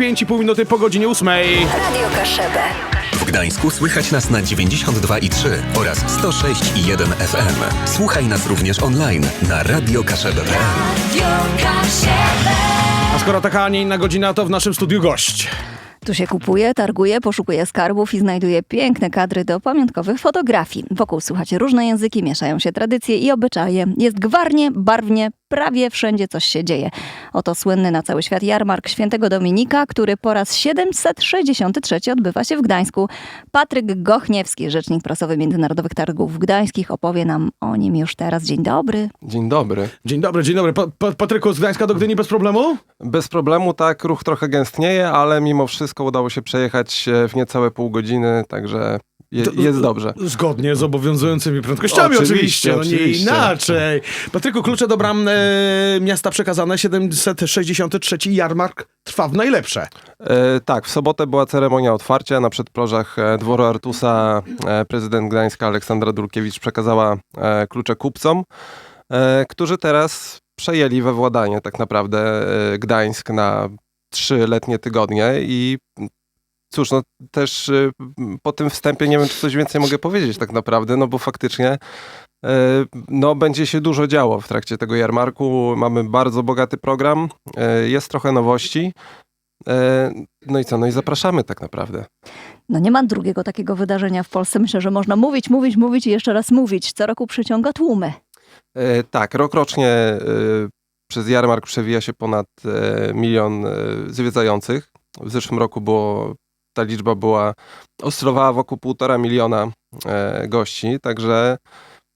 5,5 minuty po godzinie 8. Radio Kaszebę. W Gdańsku słychać nas na 92,3 oraz 106,1 FM. Słuchaj nas również online na radiokaszebe.pl. A skoro taka, a nie inna godzina, to w naszym studiu gość. Tu się kupuje, targuje, poszukuje skarbów i znajduje piękne kadry do pamiątkowych fotografii. Wokół słuchacie różne języki, mieszają się tradycje i obyczaje. Jest gwarnie, barwnie, prawie wszędzie coś się dzieje. Oto słynny na cały świat jarmark Świętego Dominika, który po raz 763 odbywa się w Gdańsku. Patryk Gochniewski, rzecznik prasowy Międzynarodowych Targów Gdańskich, opowie nam o nim już teraz. Dzień dobry. Dzień dobry. Dzień dobry, dzień dobry. Pa, pa, Patryku z Gdańska do Gdyni bez problemu? Bez problemu, tak, ruch trochę gęstnieje, ale mimo wszystko udało się przejechać e, w niecałe pół godziny, także je, jest dobrze. Zgodnie z obowiązującymi prędkościami oczywiście, Oczywiście, no nie oczywiście. inaczej. Patryku, klucze do bram e, miasta przekazane, 763 jarmark trwa w najlepsze. E, tak, w sobotę była ceremonia otwarcia na przedprożach e, dworu Artusa. E, prezydent Gdańska Aleksandra Dulkiewicz przekazała e, klucze kupcom, e, którzy teraz przejęli we władanie tak naprawdę Gdańsk na trzy letnie tygodnie i cóż, no też e, po tym wstępie nie wiem, czy coś więcej mogę powiedzieć tak naprawdę, no bo faktycznie e, no, będzie się dużo działo w trakcie tego jarmarku. Mamy bardzo bogaty program, e, jest trochę nowości. E, No i co? No i zapraszamy tak naprawdę. No nie ma drugiego takiego wydarzenia w Polsce. Myślę, że można mówić, mówić, mówić i jeszcze raz mówić. Co roku przyciąga tłumy. Tak, rokrocznie przez jarmark przewija się ponad milion zwiedzających. W zeszłym roku było, ta liczba była, oscylowała wokół półtora miliona e, gości, także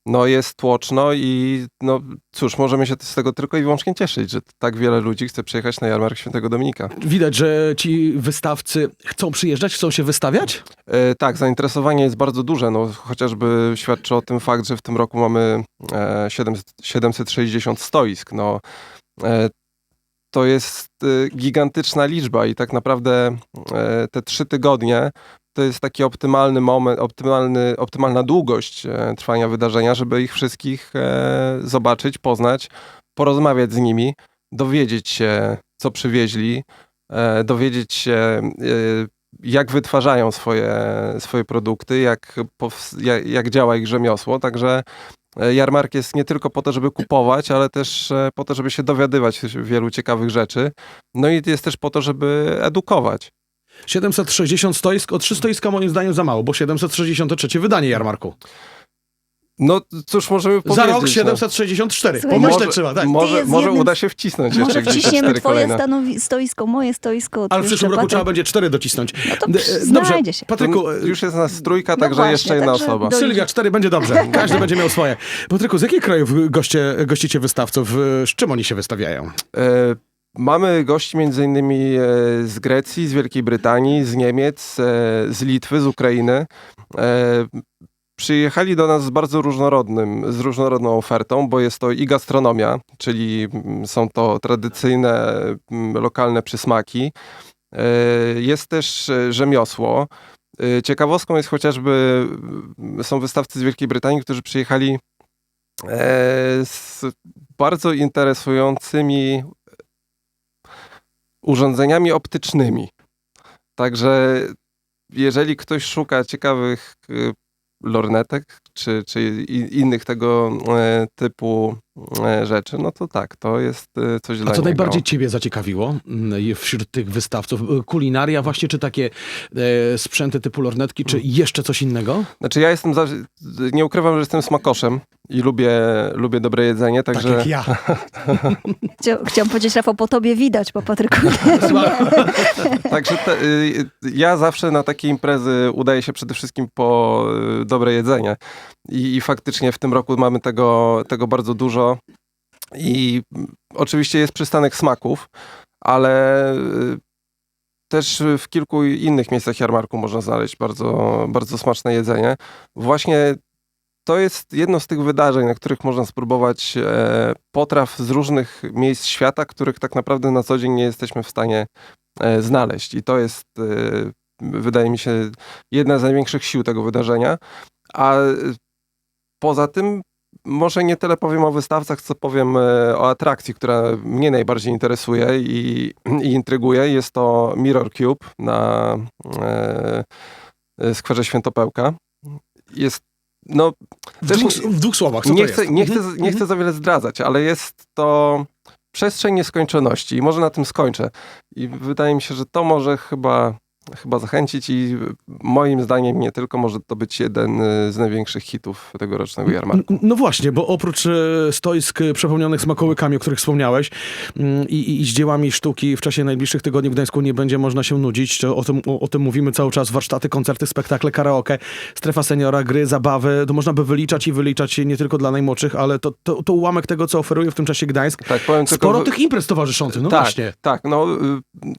no jest tłoczno i no cóż, możemy się z tego tylko i wyłącznie cieszyć, że tak wiele ludzi chce przyjechać na jarmark Świętego Dominika. Widać, że ci wystawcy chcą przyjeżdżać, chcą się wystawiać? E, tak, zainteresowanie jest bardzo duże. No, chociażby świadczy o tym fakt, że w tym roku mamy e, 700, 760 stoisk. No, e, to jest e, gigantyczna liczba i tak naprawdę e, te trzy tygodnie to jest taki optymalny moment, optymalny, optymalna długość e, trwania wydarzenia, żeby ich wszystkich e, zobaczyć, poznać, porozmawiać z nimi, dowiedzieć się, co przywieźli, dowiedzieć się, jak wytwarzają swoje, swoje produkty, jak, jak, działa ich rzemiosło. Także jarmark jest nie tylko po to, żeby kupować, ale też e, po to, żeby się dowiadywać wielu ciekawych rzeczy. No i jest też po to, żeby edukować. 760 stoisk, o 3 stoiska moim zdaniem za mało, bo 763 wydanie jarmarku. No cóż możemy powiedzieć? Za rok no. 764. Słuchaj, Pomyśleć może, trzeba, tak. Może, może jednym uda się wcisnąć Może jeszcze gdzieś cztery twoje stanowi- stoisko, moje stoisko. Ale w przyszłym roku trzeba będzie cztery docisnąć. No to przy- e, Dobrze, znajdzie się. Patryku, To już jest nas trójka, No także właśnie, jeszcze jedna także osoba. do- Sylwia, cztery będzie dobrze. Każdy będzie miał swoje. Patryku, z jakich krajów goście, gościcie wystawców? E, Z czym oni się wystawiają? E, Mamy gości między innymi e, z Grecji, z Wielkiej Brytanii, z Niemiec, z Litwy, z Ukrainy. Przyjechali do nas z bardzo różnorodnym, z różnorodną ofertą, bo jest to i gastronomia, czyli mm, są to tradycyjne, mm, lokalne przysmaki. E, Jest też e, rzemiosło. E, Ciekawostką jest chociażby, mm, są wystawcy z Wielkiej Brytanii, którzy przyjechali z bardzo interesującymi urządzeniami optycznymi. Także jeżeli ktoś szuka ciekawych lornetek czy, czy innych tego e, typu rzeczy, no to tak, to jest e, coś dla A co niego. najbardziej ciebie zaciekawiło mm, wśród tych wystawców? E, Kulinaria właśnie, czy takie e, sprzęty typu lornetki, czy jeszcze coś innego? Znaczy ja jestem, za, nie ukrywam, że jestem smakoszem i lubię, lubię dobre jedzenie, Tak także... jak ja. Chcia, chciałam powiedzieć, Rafał, po tobie widać, po Patryku. Także te, y, ja zawsze na takie imprezy udaję się przede wszystkim po y, dobre jedzenie. I, I faktycznie w tym roku mamy tego, tego bardzo dużo. I oczywiście jest przystanek smaków, ale y, też w kilku innych miejscach jarmarku można znaleźć bardzo, bardzo smaczne jedzenie. Właśnie to jest jedno z tych wydarzeń, na których można spróbować e, potraw z różnych miejsc świata, których tak naprawdę na co dzień nie jesteśmy w stanie e, znaleźć. I to jest, e, wydaje mi się, jedna z największych sił tego wydarzenia. A e, poza tym może nie tyle powiem o wystawcach, co powiem e, o atrakcji, która mnie najbardziej interesuje i, i intryguje. Jest to Mirror Cube na e, e, skwerze Świętopełka. Jest, no, W, Też dwóch, w dwóch słowach, co nie chcę, nie, chcę, Mhm. nie chcę za wiele zdradzać, ale jest to przestrzeń nieskończoności i może na tym skończę. I wydaje mi się, że to może chyba, chyba zachęcić i moim zdaniem nie tylko może to być jeden y, z największych hitów tegorocznego jarmarku. No właśnie, bo oprócz e, stoisk e, przepełnionych smakołykami, o których wspomniałeś, mm, i, i, z dziełami sztuki w czasie najbliższych tygodni w Gdańsku nie będzie można się nudzić. O tym, o, o tym mówimy cały czas. Warsztaty, koncerty, spektakle, karaoke, strefa seniora, gry, zabawy. To można by wyliczać i wyliczać nie tylko dla najmłodszych, ale to, to, to ułamek tego, co oferuje w tym czasie Gdańsk. Tak, powiem tylko... Sporo tych imprez towarzyszących, no tak, właśnie. Tak, no y, y,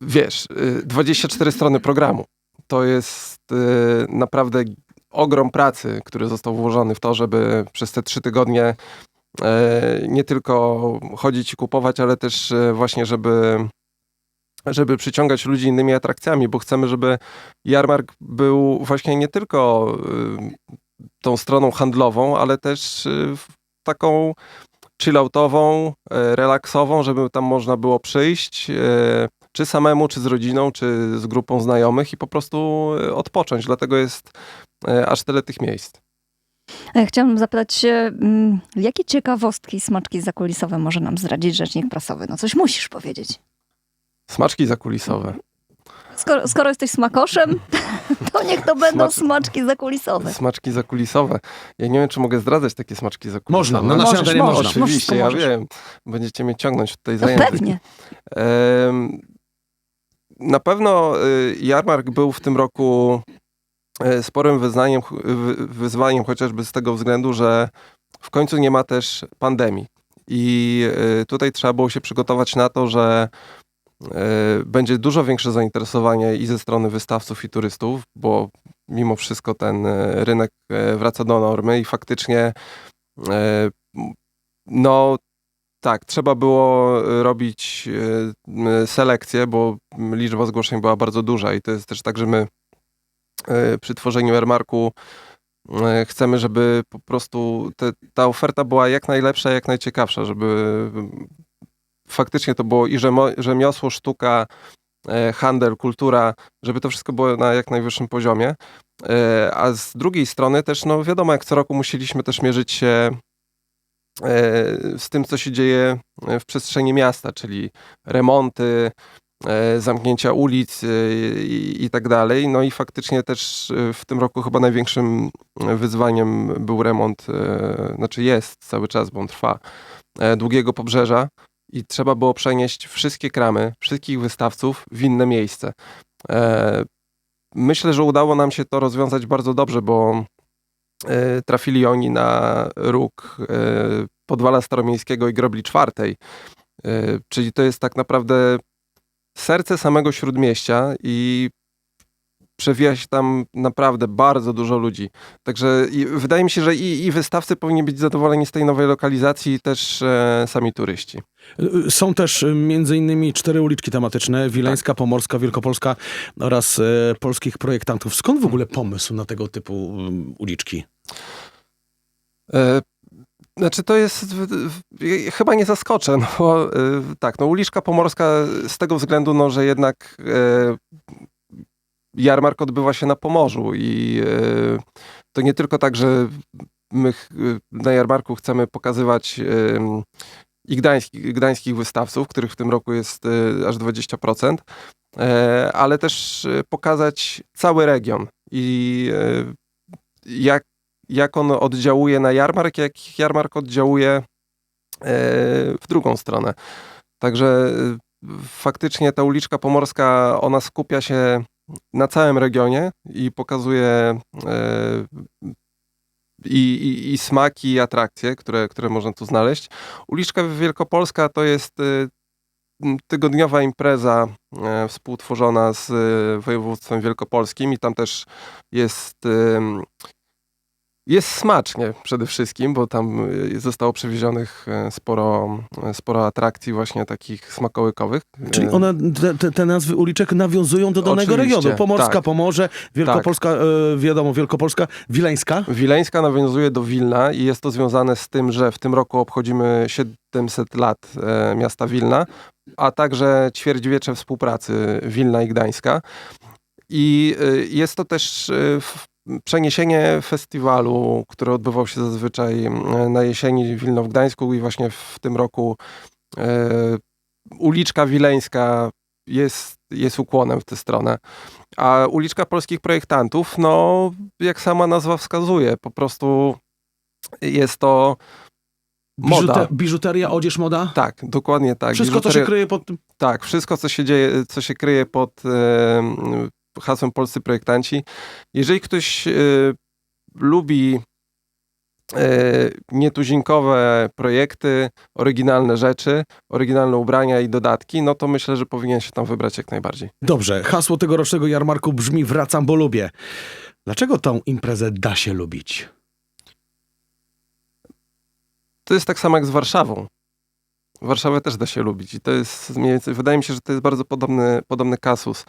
wiesz, y, 24 strony programu. To jest y, naprawdę ogrom pracy, który został włożony w to, żeby przez te trzy tygodnie e, nie tylko chodzić i kupować, ale też właśnie, żeby żeby przyciągać ludzi innymi atrakcjami, bo chcemy, żeby jarmark był właśnie nie tylko y, tą stroną handlową, ale też y, taką chilloutową, relaksową, żeby tam można było przyjść, czy samemu, czy z rodziną, czy z grupą znajomych i po prostu e, odpocząć. Dlatego jest e, aż tyle tych miejsc. E, Chciałabym zapytać mm, jakie ciekawostki, smaczki zakulisowe może nam zdradzić rzecznik prasowy? No coś musisz powiedzieć. Smaczki zakulisowe. Skoro, skoro jesteś smakoszem, to niech to będą Smacz- smaczki zakulisowe. Smaczki zakulisowe. Ja nie wiem, czy mogę zdradzać takie smaczki zakulisowe. Można, na Możesz, antenie można. Oczywiście, ja wiem. Będziecie mnie ciągnąć tutaj za No język. pewnie. Em, Na pewno y, jarmark był w tym roku e, sporym wyznaniem, wyzwaniem, chociażby z tego względu, że w końcu nie ma też pandemii. I y, tutaj trzeba było się przygotować na to, że będzie dużo większe zainteresowanie i ze strony wystawców i turystów, bo mimo wszystko ten rynek e, wraca do normy i faktycznie e, no tak, trzeba było e, robić e, m, selekcję, bo liczba zgłoszeń była bardzo duża i to jest też tak, że my przy tworzeniu Airmarku chcemy, żeby po prostu te, ta oferta była jak najlepsza, jak najciekawsza, żeby faktycznie to było i rzemiosło, sztuka, handel, kultura, żeby to wszystko było na jak najwyższym poziomie. A z drugiej strony też, no wiadomo, jak co roku musieliśmy też mierzyć się z tym, co się dzieje w przestrzeni miasta, czyli remonty, e, zamknięcia ulic e, i, tak dalej. No i faktycznie też e, w tym roku chyba największym wyzwaniem był remont, e, znaczy jest cały czas, bo on trwa, e, długiego pobrzeża i trzeba było przenieść wszystkie kramy, wszystkich wystawców w inne miejsce. E, Myślę, że udało nam się to rozwiązać bardzo dobrze, bo e, trafili oni na róg e, Podwala Staromiejskiego i Grobli Czwartej. E, Czyli to jest tak naprawdę serce samego Śródmieścia i przewija się tam naprawdę bardzo dużo ludzi. Także i, wydaje mi się, że i, i wystawcy powinni być zadowoleni z tej nowej lokalizacji i też e, sami turyści. Y, Są też y, między innymi cztery uliczki tematyczne, Wileńska, Pomorska, Wielkopolska oraz e, polskich projektantów. Skąd w ogóle pomysł na tego typu mm, uliczki? E, Znaczy to jest, chyba nie zaskoczę, no e, tak, no uliczka pomorska z tego względu, no, że jednak e, jarmark odbywa się na Pomorzu i e, to nie tylko tak, że my ch- na jarmarku chcemy pokazywać e, i gdański, gdańskich wystawców, których w tym roku jest e, aż 20%, e, ale też e, pokazać cały region i e, jak jak on oddziałuje na jarmark, jak jarmark oddziałuje e, w drugą stronę. Także e, faktycznie ta uliczka pomorska, ona skupia się na całym regionie i pokazuje e, i, i, i smaki, i atrakcje, które, które można tu znaleźć. Uliczka Wielkopolska to jest e, tygodniowa impreza e, współtworzona z województwem wielkopolskim i tam też jest Jest smacznie przede wszystkim, bo tam y, zostało przewiezionych y, sporo, y, sporo atrakcji właśnie takich smakołykowych. Czyli one, te, te, nazwy uliczek nawiązują do danego Oczywiście, regionu. Pomorska, tak. Pomorze, Wielkopolska, e, wiadomo, Wielkopolska, Wileńska. Wileńska nawiązuje do Wilna i jest to związane z tym, że w tym roku obchodzimy 700 lat miasta Wilna, a także ćwierćwiecze współpracy Wilna i Gdańska. I jest to też w- przeniesienie festiwalu, który odbywał się zazwyczaj e, na jesieni Wilno w Gdańsku i właśnie w tym roku e, uliczka wileńska jest, jest ukłonem w tę stronę. A uliczka polskich projektantów, no jak sama nazwa wskazuje, po prostu jest to moda. Biżute, biżuteria, odzież, moda. Tak, dokładnie tak. Wszystko to się kryje pod tym. Tak, wszystko co się dzieje, co się kryje pod e, hasłem polscy projektanci. Jeżeli ktoś e, lubi e, nietuzinkowe projekty, oryginalne rzeczy, oryginalne ubrania i dodatki, no to myślę, że powinien się tam wybrać jak najbardziej. Dobrze, hasło tegorocznego jarmarku brzmi wracam, bo lubię. Dlaczego tą imprezę da się lubić? To jest tak samo jak z Warszawą. Warszawę też da się lubić i to jest mniej więcej, wydaje mi się, że to jest bardzo podobny, podobny kasus.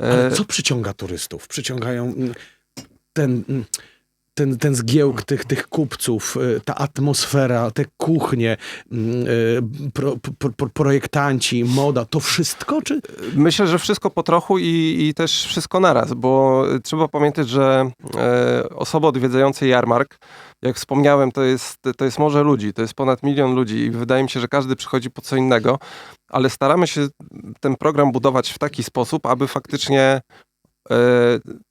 E, Ale co przyciąga turystów? Przyciągają mm, ten, mm, ten, ten zgiełk tych, tych kupców, y, ta atmosfera, te kuchnie, y, pro, pro, projektanci, moda, to wszystko? Czy... Myślę, że wszystko po trochu i, i też wszystko naraz, bo trzeba pamiętać, że e, osoby odwiedzające jarmark, jak wspomniałem, to jest, to jest morze ludzi, to jest ponad milion ludzi i wydaje mi się, że każdy przychodzi po co innego, ale staramy się ten program budować w taki sposób, aby faktycznie e,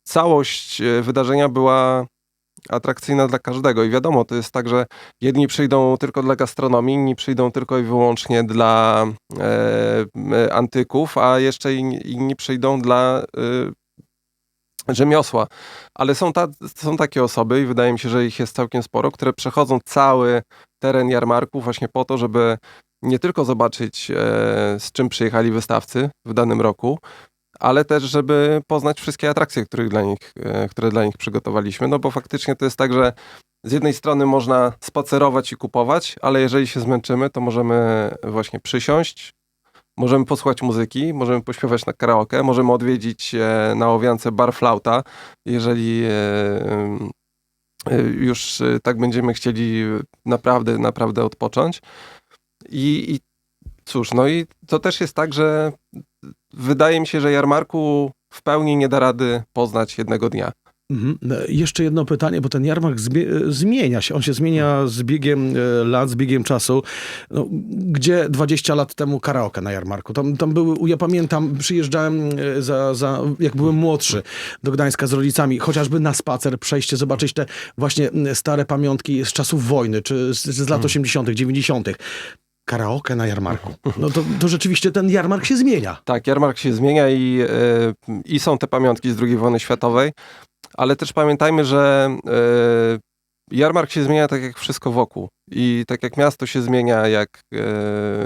całość e, wydarzenia była atrakcyjna dla każdego. I wiadomo, to jest tak, że jedni przyjdą tylko dla gastronomii, inni przyjdą tylko i wyłącznie dla e, e, antyków, a jeszcze inni, inni przyjdą dla e, rzemiosła. Ale są, ta, są takie osoby, i wydaje mi się, że ich jest całkiem sporo, które przechodzą cały teren jarmarku właśnie po to, żeby nie tylko zobaczyć, e, z czym przyjechali wystawcy w danym roku, ale też, żeby poznać wszystkie atrakcje, dla nich, e, które dla nich przygotowaliśmy. No bo faktycznie to jest tak, że z jednej strony można spacerować i kupować, ale jeżeli się zmęczymy, to możemy właśnie przysiąść, możemy posłuchać muzyki, możemy pośpiewać na karaoke, możemy odwiedzić e, na Owiance bar flauta, jeżeli e, już tak będziemy chcieli naprawdę, naprawdę odpocząć. I, I cóż, no i to też jest tak, że wydaje mi się, że jarmarku w pełni nie da rady poznać jednego dnia. Mhm. E, Jeszcze jedno pytanie, bo ten jarmark zmie- zmienia się. On się zmienia z biegiem e, lat, z biegiem czasu. No, gdzie 20 lat temu karaoke na jarmarku? Tam, tam były, ja pamiętam, przyjeżdżałem e, za, za, jak byłem młodszy do Gdańska z rodzicami, chociażby na spacer, przejście, zobaczyć te właśnie stare pamiątki z czasów wojny, czy z, z lat 80., 90. Karaoke na jarmarku. No to, to rzeczywiście ten jarmark się zmienia. Tak, jarmark się zmienia i, e, i są te pamiątki z II wojny światowej, ale też pamiętajmy, że e, jarmark się zmienia tak jak wszystko wokół i tak jak miasto się zmienia, jak, e,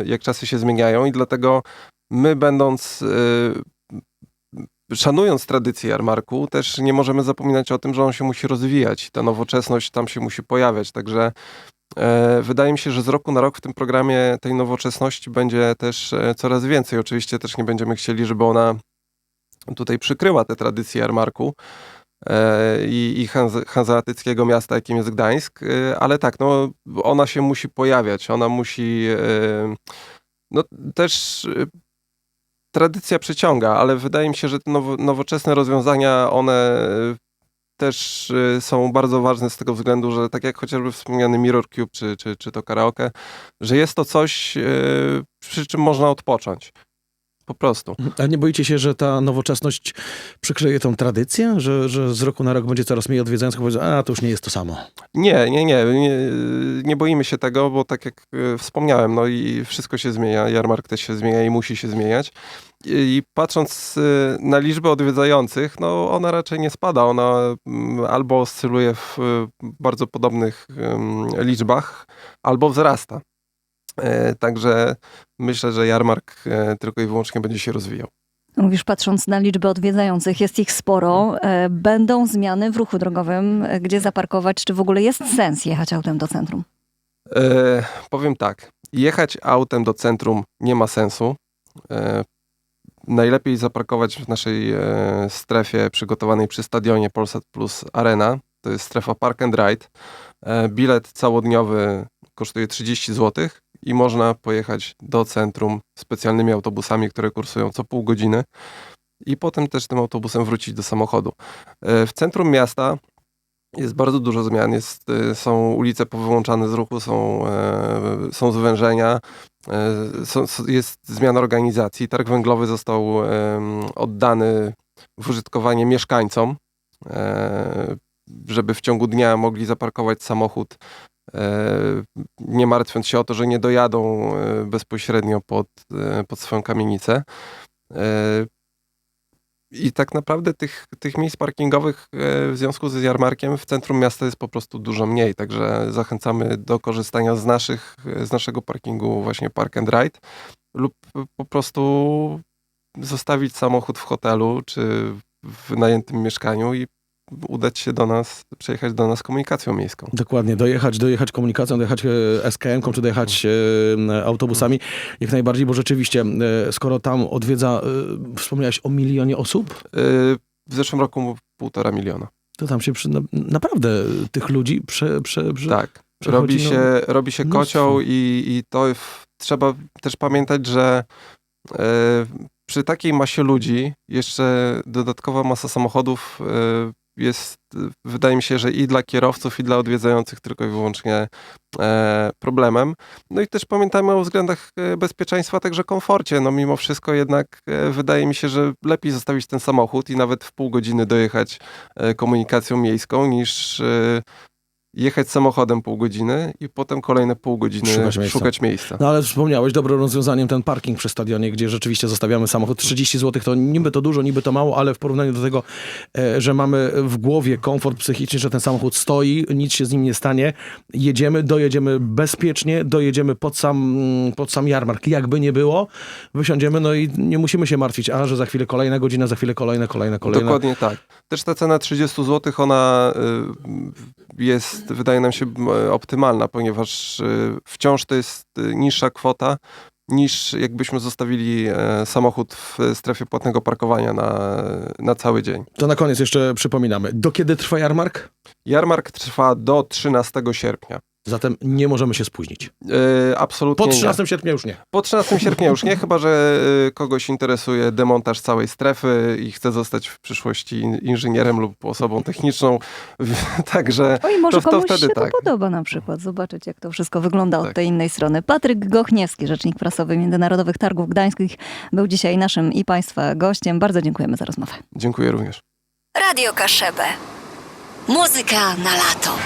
jak czasy się zmieniają i dlatego my będąc szanując tradycję jarmarku, też nie możemy zapominać o tym, że on się musi rozwijać. Ta nowoczesność tam się musi pojawiać, także E, Wydaje mi się, że z roku na rok w tym programie tej nowoczesności będzie też e, coraz więcej. Oczywiście też nie będziemy chcieli, żeby ona tutaj przykryła te tradycje jarmarku e, i, i hanz- hanzeatyckiego miasta, jakim jest Gdańsk, ale tak, no, ona się musi pojawiać, ona musi no, też tradycja przyciąga, ale wydaje mi się, że te nowo, nowoczesne rozwiązania, one e, też y, są bardzo ważne z tego względu, że tak jak chociażby wspomniany Mirror Cube czy, czy, czy to karaoke, że jest to coś, y, przy czym można odpocząć. Po prostu. A nie boicie się, że ta nowoczesność przykryje tą tradycję? Że, że z roku na rok będzie coraz mniej odwiedzających, powiedzą, a to już nie jest to samo. Nie, nie, nie, nie, nie boimy się tego, bo tak jak y, wspomniałem, no i wszystko się zmienia, jarmark też się zmienia i musi się zmieniać. I, patrząc y, na liczbę odwiedzających, no ona raczej nie spada, ona mm, albo oscyluje w bardzo podobnych liczbach, albo wzrasta. E, Także myślę, że jarmark e, tylko i wyłącznie będzie się rozwijał. Mówisz, patrząc na liczbę odwiedzających, jest ich sporo. E, Będą zmiany w ruchu drogowym, gdzie zaparkować, czy w ogóle jest sens jechać autem do centrum? E, powiem tak, jechać autem do centrum nie ma sensu. E, najlepiej zaparkować w naszej e, strefie przygotowanej przy stadionie Polsat Plus Arena. To jest strefa Park and Ride. Bilet całodniowy kosztuje 30 zł i można pojechać do centrum specjalnymi autobusami, które kursują co pół godziny i potem też tym autobusem wrócić do samochodu. E, w centrum miasta jest bardzo dużo zmian. Jest, y, są ulice powyłączane z ruchu, są, e, są zwężenia, e, są, jest zmiana organizacji. Targ węglowy został oddany w użytkowanie mieszkańcom, e, żeby w ciągu dnia mogli zaparkować samochód, e, nie martwiąc się o to, że nie dojadą e, bezpośrednio pod, e, pod swoją kamienicę. E, i tak naprawdę tych, tych miejsc parkingowych e, w związku z jarmarkiem w centrum miasta jest po prostu dużo mniej, także zachęcamy do korzystania z, naszych, z naszego parkingu właśnie Park and Ride lub po prostu zostawić samochód w hotelu czy w najętym mieszkaniu i udać się do nas, przejechać do nas komunikacją miejską. Dokładnie, dojechać, dojechać komunikacją, dojechać e, SKM-ką, czy dojechać e, autobusami, jak najbardziej, bo rzeczywiście, e, skoro tam odwiedza, e, wspomniałeś o milionie osób, E, W zeszłym roku półtora miliona. to tam się przy, na, naprawdę tych ludzi prze, prze, prze, Tak. przechodzi, Robi no, się, robi się kocioł i, i to w, trzeba też pamiętać, że e, przy takiej masie ludzi jeszcze dodatkowa masa samochodów e, jest, wydaje mi się, że i dla kierowców, i dla odwiedzających tylko i wyłącznie e, problemem. No i też pamiętajmy o względach e, bezpieczeństwa, także komforcie. No mimo wszystko jednak e, wydaje mi się, że lepiej zostawić ten samochód i nawet w pół godziny dojechać komunikacją miejską, niż jechać samochodem pół godziny i potem kolejne pół godziny Szukać szukać miejsca. miejsca. No ale wspomniałeś, dobrym rozwiązaniem ten parking przy stadionie, gdzie rzeczywiście zostawiamy samochód. 30 zł to niby to dużo, niby to mało, ale w porównaniu do tego, e, że mamy w głowie komfort psychiczny, że ten samochód stoi, nic się z nim nie stanie, jedziemy, dojedziemy bezpiecznie, dojedziemy pod sam, pod sam jarmark, jakby nie było, wysiądziemy, no i nie musimy się martwić, a że za chwilę kolejna godzina, za chwilę kolejna, kolejna, kolejna. Dokładnie tak. Też ta cena 30 zł, ona y, jest, wydaje nam się optymalna, ponieważ y, wciąż to jest y, niższa kwota niż jakbyśmy zostawili e, samochód w strefie płatnego parkowania na, na cały dzień. To na koniec jeszcze przypominamy, do kiedy trwa jarmark? Jarmark trwa do 13 sierpnia. Zatem nie możemy się spóźnić. E, absolutnie Po nie. 13 sierpnia już nie. Po 13 sierpnia już nie, chyba że y, kogoś interesuje demontaż całej strefy i chce zostać w przyszłości in- inżynierem lub osobą techniczną. Także O i może To- to komuś wtedy się to tak. podoba na przykład. Zobaczyć, jak to wszystko wygląda od Tak. tej innej strony. Patryk Gochniewski, rzecznik prasowy Międzynarodowych Targów Gdańskich, był dzisiaj naszym i Państwa gościem. Bardzo dziękujemy za rozmowę. dziękuję również. Radio Kaszebę. Muzyka na lato.